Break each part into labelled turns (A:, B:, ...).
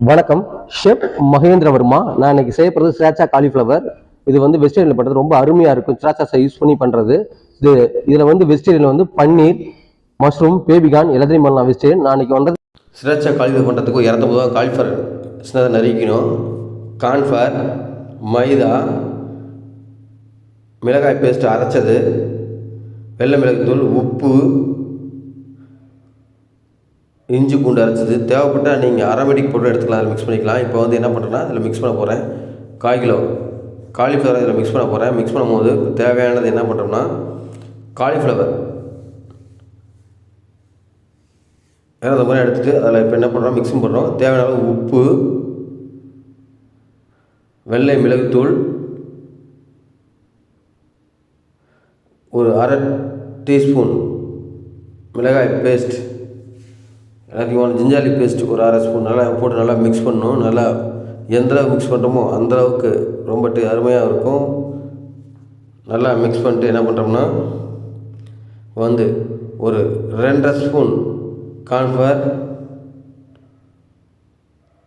A: வணக்கம். ஷெஃப் மகேந்திரவர்மா நான் இன்னைக்கு செய்ய போகிறது ஸ்ராச்சா காலிஃப்ளவர் இது வந்து வெஜிடேரியன் பண்ணுறது ரொம்ப அருமையாக இருக்கும். ஸ்ராச்சாஸை யூஸ் பண்ணி பண்ணுறது இது இதில் வந்து வெஜிடேரியன் வந்து பன்னீர் மஷ்ரூம் பேபிகான் எல்லாத்தையும் பண்ணலாம் வெஜிடேரியன் நான் இன்னைக்கு வந்தது
B: ஸ்ராச்சா காலிஃபர் பண்ணுறதுக்கு இரநூத்தம்பது ரூபா காலிஃபர் சின்னதாக நறுக்கணும் கான்ஃபர் மைதா மிளகாய் பேஸ்ட் அரைச்சது வெள்ளை மிளகுத்தூள் உப்பு இஞ்சி பூண்டு அரைச்சது. தேவைப்பட்டால் நீங்கள் அரமெடிக் பொருள் எடுத்துக்கலாம் அதில் மிக்ஸ் பண்ணிக்கலாம். இப்போ வந்து என்ன பண்ணுறேன்னா அதில் மிக்ஸ் பண்ண போகிறேன் கால் கிலோ காலிஃப்ளவர் இதில் மிக்ஸ் பண்ண போகிறேன் மிக்ஸ் பண்ணும்போது தேவையானது என்ன பண்ணுறோம்னா காலிஃப்ளவர் அந்த மாதிரி எடுத்துகிட்டு அதில் இப்போ என்ன பண்ணுறோம் மிக்ஸும் பண்ணுறோம் தேவையான அளவு உப்பு வெள்ளை மிளகுத்தூள் ஒரு அரை டீஸ்பூன் மிளகாய் பேஸ்ட் எல்லாத்தையும் ஜிஞ்சாலி பேஸ்ட் ஒரு அரை ஸ்பூன் நல்லா போட்டு நல்லா மிக்ஸ் பண்ணணும். நல்லா எந்த அளவுக்கு மிக்ஸ் பண்ணுறோமோ அந்த அளவுக்கு ரொம்ப அருமையாக இருக்கும். நல்லா மிக்ஸ் பண்ணிட்டு என்ன பண்ணுறோம்னா வந்து ஒரு ரெண்டரை ஸ்பூன் கான்ஃபர்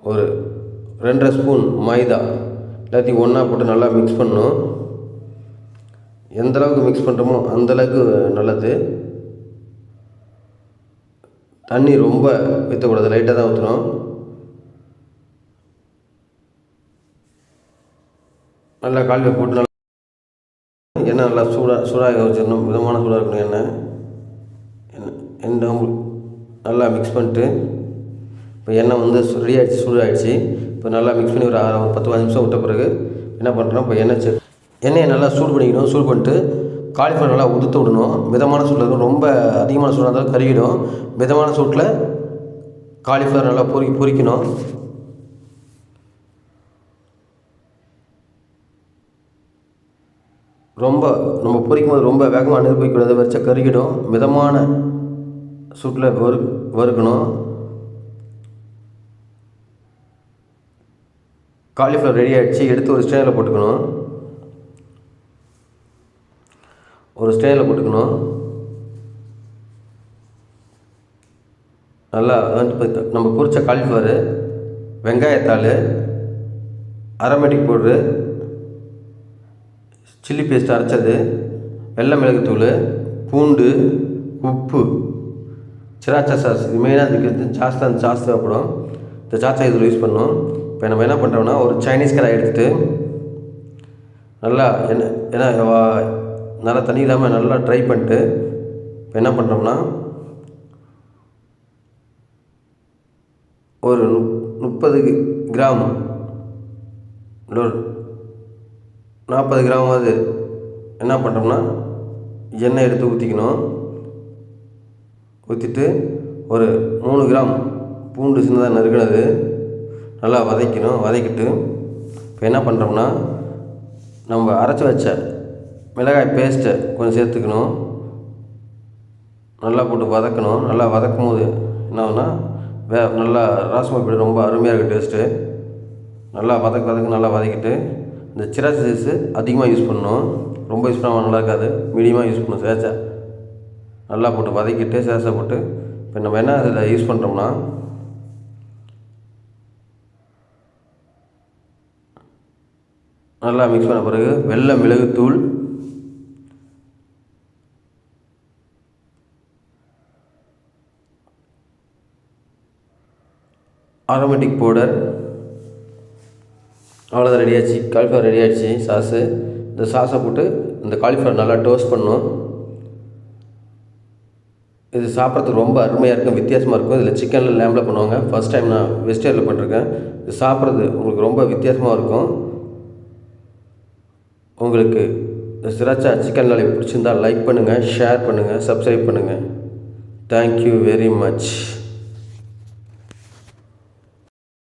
B: ஒரு ரெண்டரை ஸ்பூன் மைதா. எல்லாத்தையும் ஒன்றா போட்டு நல்லா மிக்ஸ் பண்ணணும். எந்த அளவுக்கு மிக்ஸ் பண்ணுறோமோ அந்தளவுக்கு நல்லது. தண்ணி ரொம்ப ஊற்றக்கூடாது லைட்டாக தான் ஊற்றணும் நல்லா கால்வி போட்டு நல்லா எண்ணெய் நல்லா சூடாக சூடாக வச்சிடணும். மிதமான சூடாக இருக்கணும் எண்ணெய். எண்ணெய் எண்ணெய் உங்களுக்கு நல்லா மிக்ஸ் பண்ணிட்டு இப்போ எண்ணெய் வந்து ரெடி ஆகிடுச்சு சூடாகிடுச்சு இப்போ நல்லா மிக்ஸ் பண்ணி ஒரு ஒரு பத்து பதினஞ்சு நிமிஷம் விட்ட பிறகு என்ன பண்ணுறோம் இப்போ எண்ணெய் செ- எண்ணெயை நல்லா சூடு பண்ணிக்கணும். சூடு பண்ணிட்டு காலிஃப்ளவர் நல்லா உதுத்து விடணும். மிதமான சூட்டில் ரொம்ப அதிகமான சூடாக இருந்தாலும் கருகிடும். மிதமான சூட்டில் காலிஃப்ளவர் நல்லா பொறி பொரிக்கணும் ரொம்ப நம்ம பொரிக்கும் போது ரொம்ப வேகமாக நெருப்பு வைக்கக்கூடாது வச்சா கருகிடும். மிதமான சூட்டில் வறு வறுக்கணும். காலிஃப்ளவர் ரெடி ஆகிடுச்சு எடுத்து ஒரு ஸ்டேனில் போட்டுக்கணும். ஒரு ஸ்டேயில் கொடுக்கணும் நல்லா நம்ம பொரிச்ச காலிஃப்ளவரு வெங்காயத்தாள் அரமெட்டிக் பவுட்ரு சில்லி பேஸ்ட் அரைச்சது வெள்ளை மிளகுத்தூள் பூண்டு உப்பு சிராச்சா சாஸ் இது மெயினாக இதுக்கு சாஸ் தான் சாஸ் தேவைப்படும். இந்த சாச்சா இதில் யூஸ் பண்ணணும். இப்போ நம்ம என்ன பண்ணுறோம்னா ஒரு சைனீஸ் கடாய் எடுத்துகிட்டு நல்லா என்ன ஏன்னா அதனால் நல்லா தண்ணி இல்லாமல் நல்லா ட்ரை பண்ணிட்டு இப்போ என்ன பண்ணுறோம்னா ஒரு முப்பது கிராம் இல்ல ஒரு நாற்பது கிராமாவது என்ன பண்ணுறோம்னா எண்ணெய் எடுத்து ஊற்றிக்கணும் ஊற்றிட்டு ஒரு மூணு கிராம் பூண்டு சின்னதாக நறுக்கினது நல்லா வதக்கணும். வதக்கிட்டு இப்போ என்ன பண்ணுறோம்னா நம்ம அரைச்சி வச்ச மிளகாய் பேஸ்ட்டை கொஞ்சம் சேர்த்துக்கணும். நல்லா போட்டு வதக்கணும். நல்லா வதக்கும் போது என்ன வே நல்லா ராஸ்மா பீடு ரொம்ப அருமையாக இருக்குது டேஸ்ட்டு நல்லா வதக்க வதக்க நல்லா வதக்கிட்டு இந்த சிராசி சைஸு அதிகமாக யூஸ் பண்ணணும். ரொம்ப யூஸ் பண்ணாமல் நல்லா இருக்காது. மீடியமாக யூஸ் பண்ணணும் சேச்சா நல்லா போட்டு வதக்கிட்டு சேசை போட்டு இப்போ நம்ம என்ன இதில் யூஸ் பண்ணுறோம்னா நல்லா மிக்ஸ் பண்ண பிறகு வெள்ளை மிளகுத்தூள் ஆரோமேட்டிக் பவுடர் அவ்வளோதான் ரெடி ஆச்சு. காலிஃப்ளவர் ரெடி ஆயிடுச்சு. சாஸு இந்த சாஸை போட்டு இந்த காலிஃப்ளவர் நல்லா டோஸ்ட் பண்ணும் இது சாப்பிட்றதுக்கு ரொம்ப அருமையாக இருக்கும். வித்தியாசமாக இருக்கும். இதில் சிக்கனில் லேம்பில் பண்ணுவாங்க. ஃபர்ஸ்ட் டைம் நான் வெஜிடேரியனில் பண்ணிருக்கேன். இது சாப்பிட்றது உங்களுக்கு ரொம்ப வித்தியாசமாக இருக்கும். உங்களுக்கு இந்த சிராச்சா சிக்கன் லாலி பிடிச்சிருந்தா லைக் பண்ணுங்கள் ஷேர் பண்ணுங்கள் சப்ஸ்கிரைப் பண்ணுங்கள் தேங்க்யூ வெரி மச்